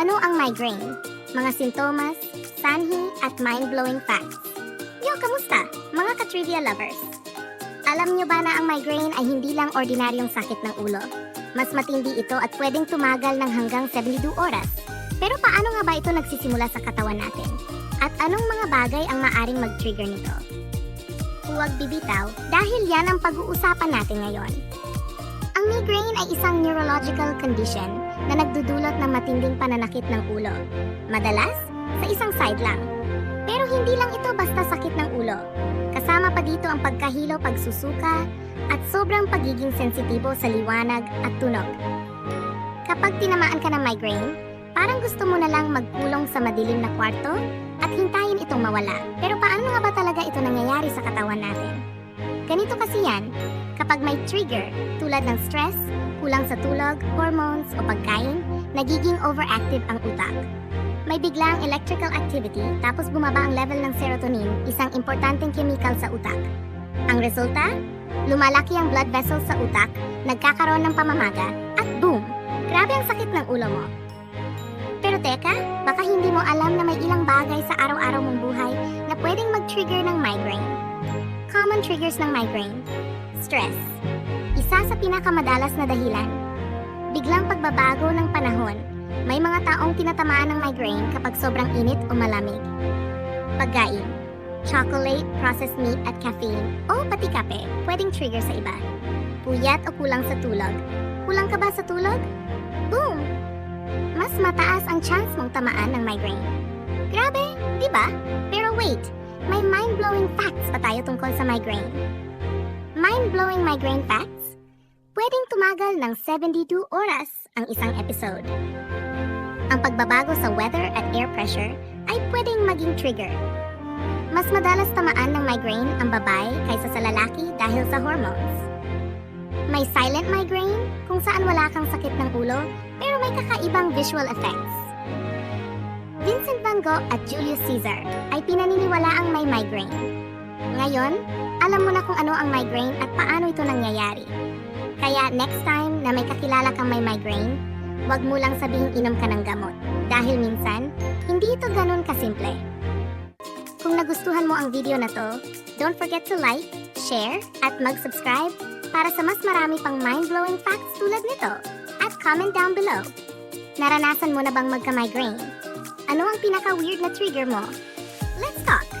Ano ang migraine? Mga sintomas, sanhi, at mind-blowing facts. Yo, kamusta? Mga ka-trivia lovers. Alam nyo ba na ang migraine ay hindi lang ordinaryong sakit ng ulo? Mas matindi ito at pwedeng tumagal ng hanggang 72 oras. Pero paano nga ba ito nagsisimula sa katawan natin? At anong mga bagay ang maaring mag-trigger nito? Huwag bibitaw dahil yan ang pag-uusapan natin ngayon. Ang migraine ay isang neurological condition na nagdudulot ng matinding pananakit ng ulo. Madalas, sa isang side lang. Pero hindi lang ito basta sakit ng ulo. Kasama pa dito ang pagkahilo, pagsusuka, at sobrang pagiging sensitibo sa liwanag at tunog. Kapag tinamaan ka ng migraine, parang gusto mo na lang magkulong sa madilim na kwarto at hintayin itong mawala. Pero paano nga ba talaga ito nangyayari sa katawan natin? Ganito kasi yan, kapag may trigger tulad ng stress, kulang sa tulog, hormones o pagkain, nagiging overactive ang utak. May biglang electrical activity tapos bumaba ang level ng serotonin, isang importanteng chemical sa utak. Ang resulta? Lumalaki ang blood vessels sa utak, nagkakaroon ng pamamaga, at boom! Grabe ang sakit ng ulo mo. Pero teka, baka hindi mo alam na may ilang bagay sa araw-araw mong buhay na pwedeng mag-trigger ng migraine. Common triggers ng migraine. Stress. Isa sa pinakamadalas na dahilan. Biglang pagbabago ng panahon. May mga taong tinatamaan ng migraine kapag sobrang init o malamig. Pagkain. Chocolate, processed meat at caffeine o pati kape pwedeng trigger sa iba. Puyat o kulang sa tulog. Kulang ka ba sa tulog? Boom! Mas mataas ang chance mong tamaan ng migraine. Grabe, di ba? Pero wait, may mind-blowing facts pa tayo tungkol sa migraine. Mind-blowing migraine facts? Pwedeng tumagal ng 72 oras ang isang episode. Ang pagbabago sa weather at air pressure ay pwedeng maging trigger. Mas madalas tamaan ng migraine ang babae kaysa sa lalaki dahil sa hormones. May silent migraine kung saan wala kang sakit ng ulo pero may kakaibang visual effects. Vincent van Gogh at Julius Caesar ay pinaniniwala ang may migraine. Ngayon, alam mo na kung ano ang migraine at paano ito nangyayari. Kaya next time na may kakilala kang may migraine, huwag mo lang sabihing inom ka ng gamot. Dahil minsan, hindi ito ganun kasimple. Kung nagustuhan mo ang video na to, don't forget to like, share, at mag-subscribe para sa mas marami pang mind-blowing facts tulad nito. At comment down below. Naranasan mo na bang magka-migraine? Ano ang pinaka-weird na trigger mo? Let's talk!